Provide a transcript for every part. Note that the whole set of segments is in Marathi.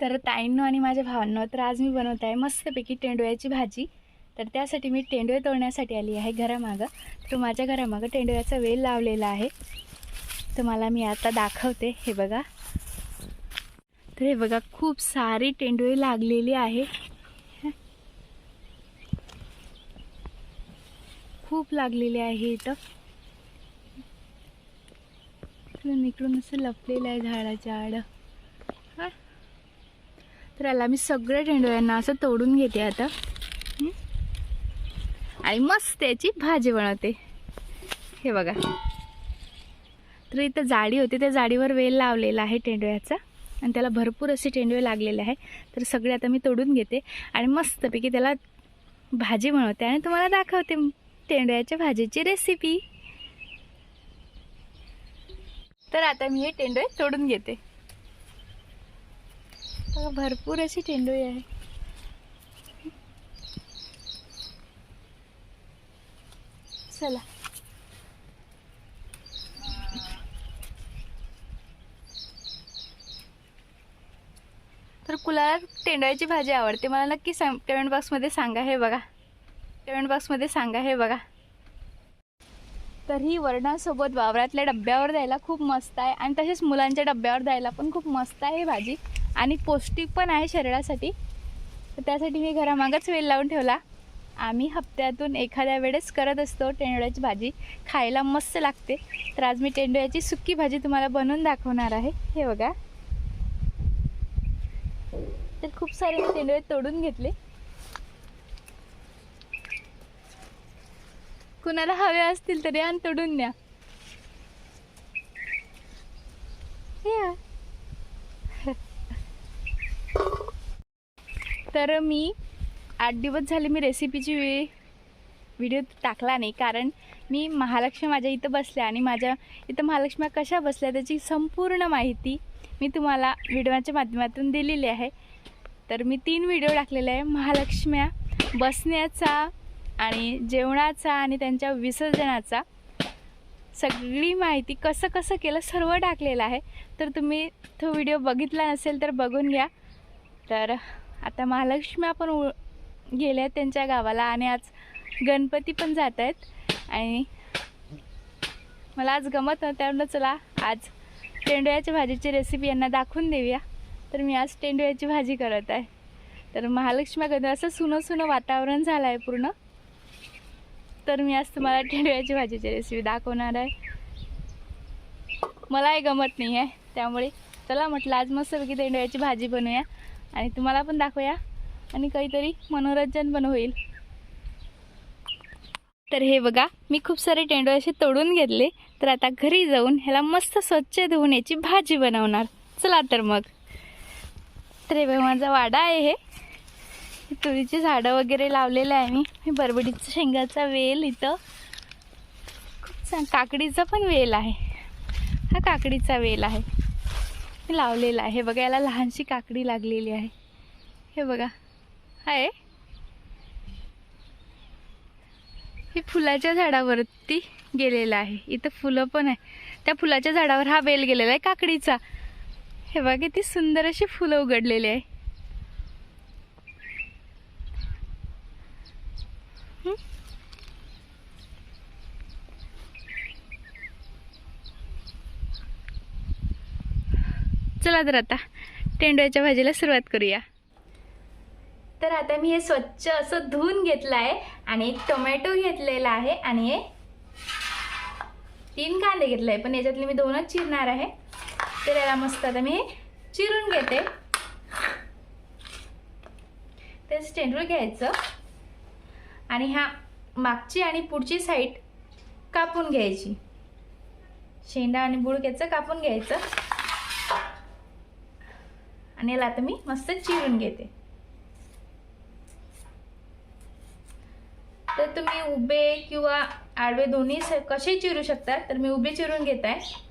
तर ताईंनो आणि माझ्या भावांनो तर आज मी बनवत आहे मस्तपैकी टेंडोळ्याची भाजी. तर त्यासाठी मी टेंडोळे तोडण्यासाठी आली आहे घरामागं. तर माझ्या घरामागं टेंडोळ्याचा वेल लावलेला आहे. तर मला मी आता दाखवते हे बघा. तर हे बघा खूप सारी टेंडोळे लागलेली आहे. खूप लागलेली आहे इथं. इकडून इकडून असं लपलेलं आहे झाडाच्या आड. तर याला मी सगळ्या टेंडव्यांना असं तोडून घेते आता. आणि मस्त याची भाजी बनवते. हे बघा. तर इथं जाडी होती त्या जाळीवर वेल लावलेला आहे टेंडोळ्याचा. आणि त्याला भरपूर असे टेंडोळे लागलेले आहे. तर सगळे आता मी तोडून घेते. आणि मस्तपैकी त्याला भाजी बनवते. आणि तुम्हाला दाखवते टेंडोळ्याच्या भाजीची रेसिपी तर आता मी हे टेंडोळे तोडून घेते. बघा, भरपूर अशी टेंडोळी आहे. चला. तर कुला टेंडळ्याची भाजी आवडते. मला नक्की सांग कमेंट बॉक्समध्ये सांगा हे बघा. कमेंट बॉक्समध्ये सांगा हे बघा. तर ही वरणासोबत वावरातल्या डब्यावर द्यायला खूप मस्त आहे. आणि तसेच मुलांच्या डब्यावर द्यायला पण खूप मस्त आहे ही भाजी. आणि पौष्टिक पण आहे शरीरासाठी. तर त्यासाठी मी घरामागच वेल लावून ठेवला. आम्ही हप्त्यातून एखाद्या वेळेस करत असतो टेंडोळ्याची भाजी. खायला मस्त लागते. तर आज मी टेंडोळ्याची सुक्की भाजी तुम्हाला बनवून दाखवणार आहे. हे बघा. तर खूप सारे मी टेंडोळे तोडून घेतले. कुणाला हवे असतील तरी आणि तोडून द्या या. तर मी आठ दिवस झाले मी रेसिपीची व्हिडिओ टाकला नाही. कारण मी महालक्ष्मी माझ्या इथं बसल्या आणि माझ्या इथं महालक्ष्म्या कशा बसल्या त्याची संपूर्ण माहिती मी तुम्हाला व्हिडिओच्या माध्यमातून दिलेली आहे. तर मी तीन व्हिडिओ टाकलेले आहे. महालक्ष्म्या बसण्याचा आणि जेवणाचा आणि त्यांच्या विसर्जनाचा. सगळी माहिती कसं कसं केलं सर्व टाकलेलं आहे. तर तुम्ही तो व्हिडिओ बघितला नसेल तर बघून घ्या. तर आता महालक्ष्म्या पण उ गेल्या आहेत त्यांच्या गावाला आणि आज गणपती पण जात आहेत. आणि मला आज गमत नव्हतं त्यामुळे चला आज तेंडोळ्याच्या भाजीची रेसिपी यांना दाखवून देऊया. तर मी आज तेंडोळ्याची भाजी करत आहे. तर महालक्ष्म्या कधी असं सुनं सुनं वातावरण झालं आहे पूर्ण. तर मी आज तुम्हाला टेंडव्याची भाजीची रेसिपी दाखवणार आहे. मलाही गमत नाही आहे त्यामुळे चला म्हटलं आज मस्तपैकी तेंडव्याची भाजी बनवूया. आणि तुम्हाला पण दाखवूया. आणि काहीतरी मनोरंजन पण होईल. तर हे बघा मी खूप सारे टेंडो असे तोडून घेतले. तर आता घरी जाऊन ह्याला मस्त स्वच्छ धुवून याची भाजी बनवणार. चला तर मग. तर हे बघा माझा वाडा आहे हे. तुरीची झाडं वगैरे लावलेलं आहे मी. हे बरबडीचं शेंगाचा वेल इथं. खूप छान काकडीचा पण वेल आहे. हा काकडीचा वेल आहे. लावलेला आहे. बघा याला लहानशी काकडी लागलेली आहे. हे बघा. आहे हे फुलाच्या झाडावरती गेलेलं आहे. इथं फुलं पण आहे. त्या फुलाच्या झाडावर हा वेल गेलेला आहे काकडीचा. हे बघा किती सुंदर अशी फुलं उघडलेली आहे. हम्म चला तर आता टेंडोळ्याच्या भाजीला सुरुवात करूया. तर आता मी हे स्वच्छ असं धुवून घेतलं आहे आणि एक टोमॅटो घेतलेला आहे आणि हे तीन कांदे घेतले आहे पण याच्यातले मी दोनच चिरणार आहे. तर याला मस्त आता मी हे चिरून घेते. तेच टेंडूळ घ्यायचं. आणि ह्या मागची आणि पुढची साईड कापून घ्यायची. शेंडा आणि बुडक्याचं कापून घ्यायचं. आणि याला आता मी मस्त चिरून घेते. तर तुम्ही उभे किंवा आडवे दोन्ही कसे चिरू शकता? तर मी उभे चिरून घेत. आहे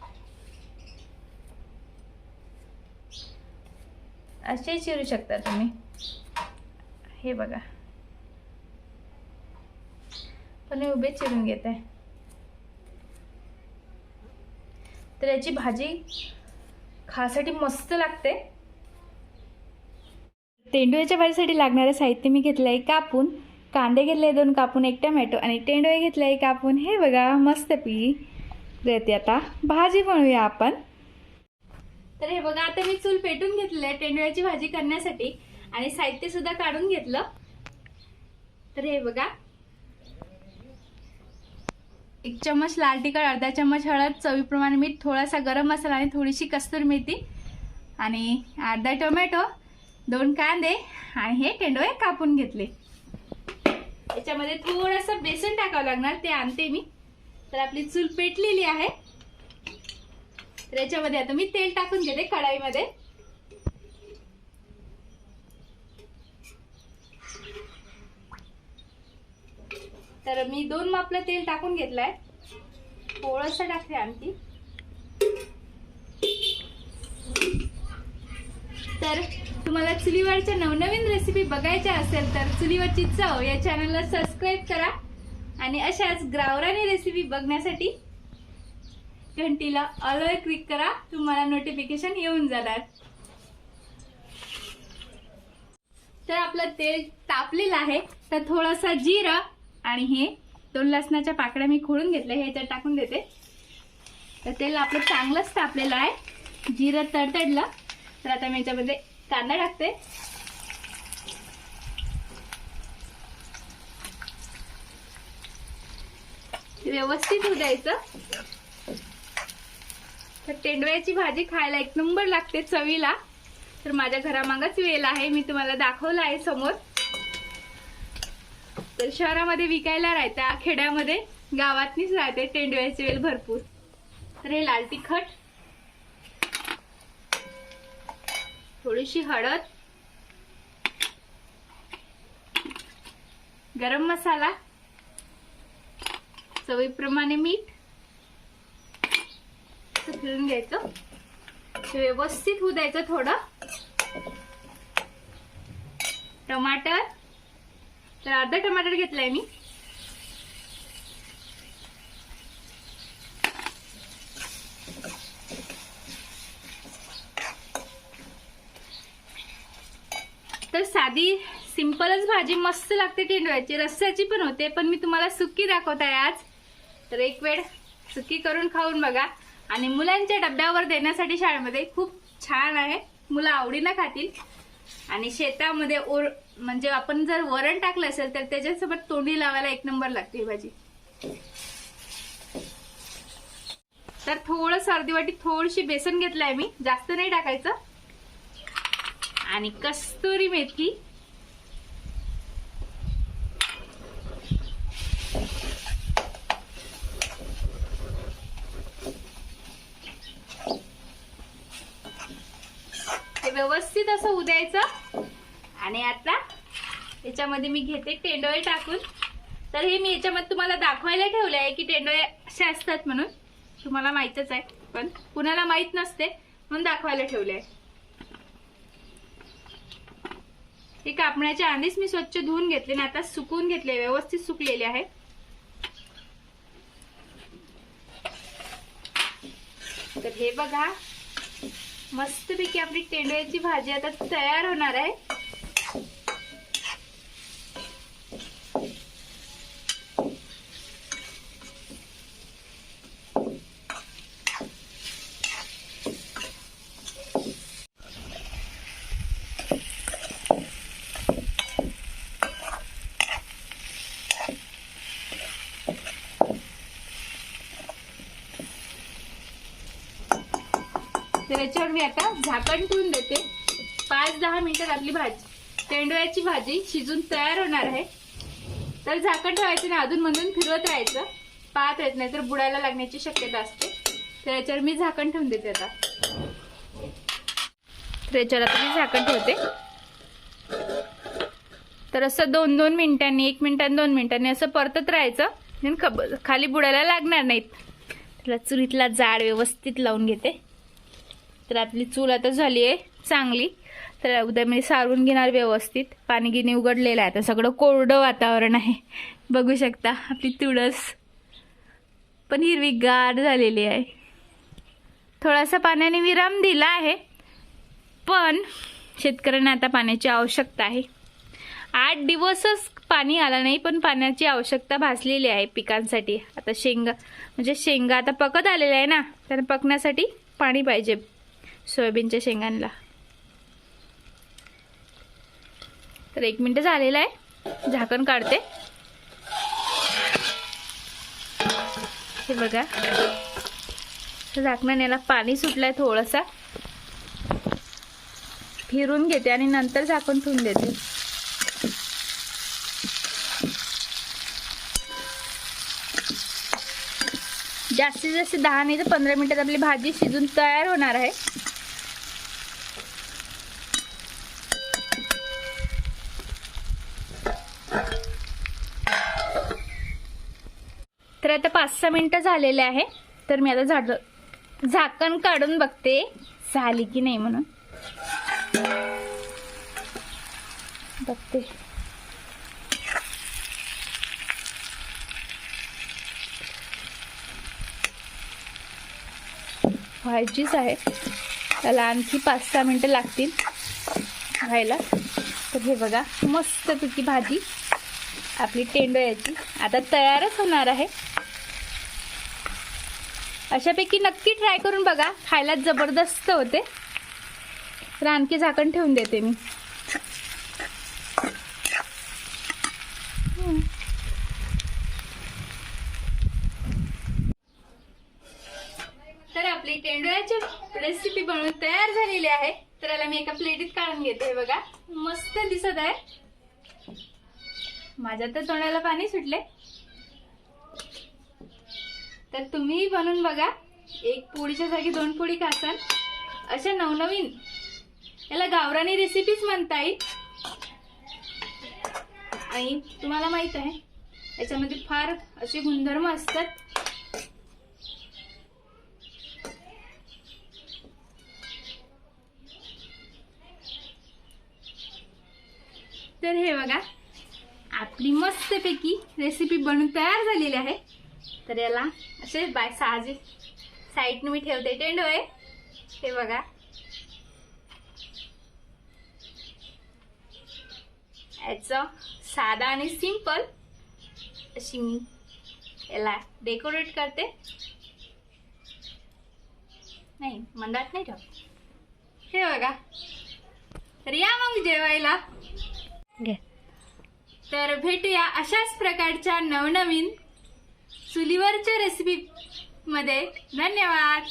असे चिरू शकता तुम्ही. हे बघा. पण मी उभे चिरून घेत. आहे तर याची भाजी खासाठी मस्त लागते. तेंडुळ्याच्या भाजीसाठी लागणारं साहित्य मी घेतलं आहे कापून. कांदे घेतले आहे दोन कापून एक टमॅटो आणि तेंडुळे घेतले आहे कापून. हे बघा मस्त पी देते आता. भाजी बनवूया आपण. तर हे बघा आता मी चूल पेटून घेतलेलं आहे तेंडुळ्याची भाजी करण्यासाठी आणि साहित्य सुद्धा काढून घेतलं. तर हे बघा. एक चम्मच लाल तिखट अर्धा चम्मच हळद चवीप्रमाणे मीठ थोडासा गरम मसाला आणि थोडीशी कस्तुरी मेथी आणि अर्धा टोमॅटो दोन कांदे आणि हे टेंडोळे कापून घेतले. याच्यामध्ये थोडंसं बेसन टाकावं लागणार ते आणते मी. तर आपली चूल पेटलेली आहे. तर याच्यामध्ये आता मी तेल टाकून घेते कढाईमध्ये. तर मी दोन मापलं तेल टाकून घेतलंय. थोडंसं टाकते आणखी. तर तुम्हाला चुलीवरच्या नवनवीन रेसिपी बघायच्या असेल तर चुलीवरची चव या चॅनलला सबस्क्राईब करा. आणि अशाच ग्रावरानी रेसिपी बघण्यासाठी घंटीला ऑलवर क्लिक करा. तुम्हाला नोटिफिकेशन येऊन जाणार. तर आपलं तेल तापलेलं आहे. तर थोडासा जिरा आणि हे दोन लसणाच्या पाकड्या मी खोडून घेतल्या हे याच्यात टाकून देते. तर तेल आपलं चांगलंच तापलेलं आहे. जिरं तडतडलं. तर आता मी याच्यामध्ये कांदा टाकते व्यवस्थित होऊ द्यायचं। तर तेंडव्याची भाजी खायला एक नंबर लागते चवीला। तर माझ्या घरामागच वेल आहे मी तुम्हाला दाखवलं आहे समोर। तर शहरामध्ये विकायला राहत्या खेड्यामध्ये गावातनीच राहते टेंडव्याची वेल भरपूर। तर हे लाल तिखट। थोडीशी हळद गरम मसाला चवीप्रमाणे मीठ फिरून घ्यायचं. व्यवस्थित होऊ द्यायचं थोडं. टमाटर तर अर्धा टमाटर घेतलाय मी तर साधी सिंपलच भाजी मस्त लागते टेंडव्याची. रस्स्याची पण होते पण मी तुम्हाला सुकी दाखवत आहे आज. तर एक वेळ सुकी करून खाऊन बघा. आणि मुलांच्या डब्यावर देण्यासाठी शाळेमध्ये खूप छान आहे. मुलं आवडीनं खातील. आणि शेतामध्ये ओर म्हणजे आपण जर वरण टाकलं असेल तर त्याच्यासोबत तोंडी लावायला एक नंबर लागते ही भाजी. तर थोडं सर्दी वाटी थोडीशी बेसन घेतलंय मी. जास्त नाही टाकायचं. आणि कस्तुरी मेथी. व्यवस्थित असं उद्यायचं. आणि आता याच्यामध्ये मी घेते टेंडोळे टाकून. तर हे मी याच्यामध्ये तुम्हाला दाखवायला ठेवले आहे की टेंडोळे असे असतात म्हणून. तुम्हाला माहीतच आहे पण कुणाला माहीत नसते म्हणून दाखवायला ठेवले आहे. हे कापण्याच्या आधीच मी स्वच्छ धुवून घेतले आणि आता सुकवून घेतले व्यवस्थित सुकलेले आहे. तर हे बघा मस्तपैकी आपली टेंडव्याची भाजी आता तयार होणार आहे. त्याच्यावर मी आता झाकण ठेवून देते. पाच दहा मिनिटात आपली भाजी. तेंडव्याची भाजी शिजून तयार होणार आहे. तर झाकण ठेवायचं ना अधून मधून फिरवत राहायचं. पाहत येत नाही तर बुडायला लागण्याची शक्यता असते. तर याच्यावर मी झाकण ठेवून देते आता. तर याच्यावर आता मी झाकण ठेवते. तर असं दोन दोन मिनिटांनी एक मिनिटांनी दोन मिनिटांनी असं परतत राहायचं. खाली बुडायला लागणार नाहीत. त्याला चुलीतला जाड व्यवस्थित लावून घेते. तर आपली चूल आता झाली आहे चांगली. तर उद्या मी सारून घेणार व्यवस्थित. पाणी गिनी उघडलेलं आहे. आता सगळं कोरडं वातावरण आहे. बघू शकता आपली तुळस पण हिरवीगार झालेली आहे. थोडासा पाण्याने विराम दिला आहे पण शेतकऱ्यांना आता पाण्याची आवश्यकता आहे. आठ दिवसच पाणी आलं नाही पण पाण्याची आवश्यकता भासलेली आहे पिकांसाठी. आता शेंगा म्हणजे शेंगा आता पकत आलेल्या आहे ना तर पकण्यासाठी पाणी पाहिजे. सोयाबीनच्या शेंगांना. तर एक मिनटं झालेलं आहे. झाकण काढते. हे बघा. झाकणं याला पाणी सुटलंय थोडंसं. फिरून घेते आणि नंतर झाकण ठेवून देते. जास्तीत जास्त दहा नाही तर पंधरा मिनिटात आपली भाजी शिजून तयार होणार आहे. तर आता पाच सहा मिनिटं झालेले आहे. तर मी आता झाड झाकण काढून बघते झाली की नाही म्हणून. बघते. व्हायचीच आहे त्याला आणखी पाच सहा मिनटं लागतील व्हायला. तर हे बघा मस्तपैकी भाजी आपली टेंडोळ्याची. आता तयारच होणार आहे. अशापैकी नक्की ट्राय करून बघा. खायला जबरदस्त होते. तर आणखी झाकण ठेवून देते मी. तर आपली टेंडोळ्याची रेसिपी बनवून तयार झालेली आहे. तर याला मी एका प्लेटीत काढून घेते. बघा. मस्त दिसत आहे. माझ्या तर तोंडाला पाणी सुटले तर तुम्ही बनवून बघा. एक पोळीच्या जागी दोन पोळी खासाल अशा नवनवीन याला गावरानी रेसिपीच म्हणता येईल. आणि तुम्हाला माहीत आहे याच्यामध्ये फार असे गुणधर्म असतात. तर हे बघा आपली मस्तपैकी रेसिपी बनून तयार झालेली आहे. तर याला असे बाय साहजिक. साईडने मी ठेवते. टेंडोय हे बघा. याचं साधा आणि सिंपल अशी मी याला डेकोरेट करते. नाही मंदात नाही ठेव हे बघा. तर या मग जेवायला. तर भेटूया अशाच प्रकारच्या नवनवीन चुलीवरच्या रेसिपी मध्ये धन्यवाद.